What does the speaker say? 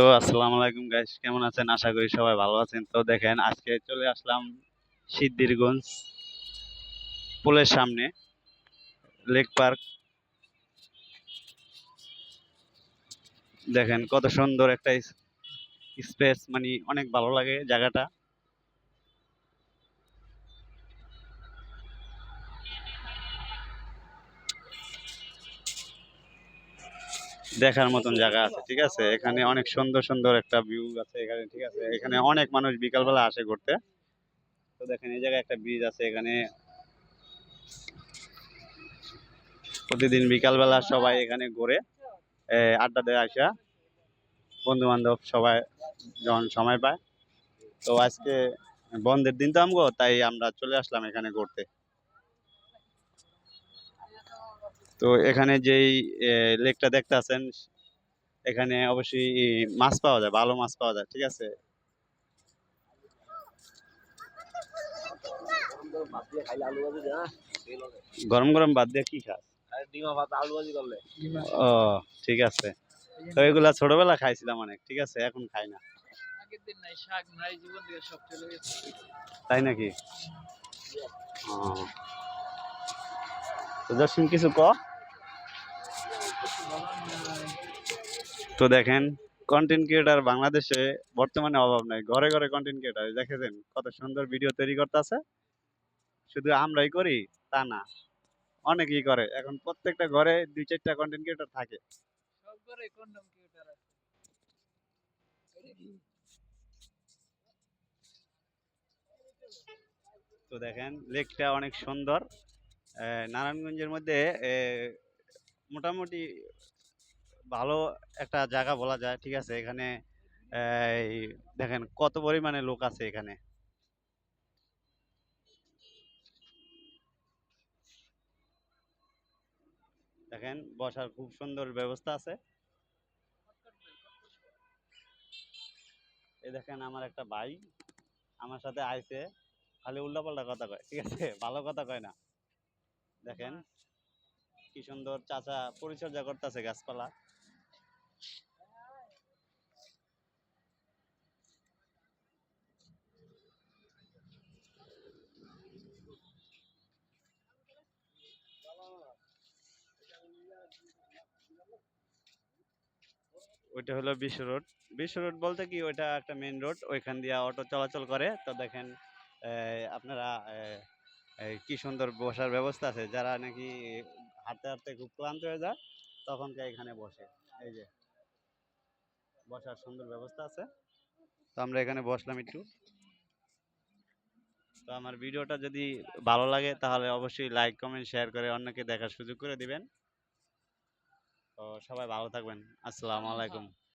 তো আসসালামু আলাইকুম গাইস কেমন আছেন? আশা করি সবাই ভালো আছেন। তো দেখেন, আজকে চলে আসলাম সিদ্ধিরগঞ্জ পুলের সামনে, লেক পার্ক। দেখেন কত সুন্দর একটা স্পেস মানে অনেক ভালো লাগে জায়গাটা। দেখার মতন জায়গা আছে, ঠিক আছে? এখানে অনেক সুন্দর সুন্দর একটা ভিউ আছে এখানে, ঠিক আছে? এখানে অনেক মানুষ বিকালবেলা আসে ঘুরতে। তো দেখেন, এই জায়গায় একটা ব্রিজ আছে এখানে। প্রতিদিন বিকালবেলা সবাই এখানে ঘুরে আড্ডা দেয় আসা। বন্ধু বান্ধব সবাই যখন সময় পায়। তো আজকে বন্ধের দিন তো আমগো, তাই আমরা চলে আসলাম এখানে ঘুরতে। তো এখানে যেই লেকটা দেখতে আছেন এখানে অবশ্যই মাছ পাওয়া যায় ভালো মাছ পাওয়া যায় ঠিক আছে? গরম গরম বাদ দিয়ে কি খাস? ও ঠিক আছে। তো এগুলা ছোটবেলা খাইছিলাম অনেক ঠিক আছে? এখন খাই না। তাই নাকি? ও তো কিছু ক? তো দেখেন কন্টেন্ট ক্রিয়েটার বাংলাদেশে বর্তমানে অভাব নাই। ঘরে ঘরে কন্টেন্ট ক্রিয়েটার দেখেছেন কত সুন্দর ভিডিও তৈরি করতেছে। শুধু আমরাই করি, তা না। অনেকেই করে। এখন প্রত্যেকটা ঘরে দুই চারটা কন্টেন্ট ক্রিয়েটার থাকে। তো দেখেন, লেকটা অনেক সুন্দর। নারায়ণগঞ্জের মধ্যে মোটামুটি ভালো একটা জায়গা বলা যায়, ঠিক আছে? এখানে দেখেন কত পরিমাণে লোক আছে এখানে। দেখেন, বসার খুব সুন্দর ব্যবস্থা আছে। এই দেখেন আমার একটা ভাই, আমার সাথে আইছে, খালি উল্টাপাল্টা কথা কয়, ঠিক আছে? ভালো কথা কয় না। দেখেন। কি সুন্দর চাচা পরিচর্যা করতেছে গাছপালা। ওইটা হলো বিশ্ব রোড। বিশ্ব রোড বলতে কি ওইটা একটা মেইন রোড ওইখান দিয়ে অটো চলাচল করে। তো দেখেন আপনারা কি সুন্দর বসার ব্যবস্থা আছে? যারা নাকি হাঁটতে হাঁটতে খুব ক্লান্ত হয়ে যায়, তখনকে এখানে বসে। এই যে, বসার সুন্দর ব্যবস্থা আছে। তো আমরা এখানে বসলাম একটু। তো আমার ভিডিওটা যদি ভালো লাগে, তাহলে অবশ্যই লাইক কমেন্ট শেয়ার করে অন্যকে দেখার সুযোগ করে দিবেন। তো সবাই ভালো থাকবেন। আসসালামু আলাইকুম।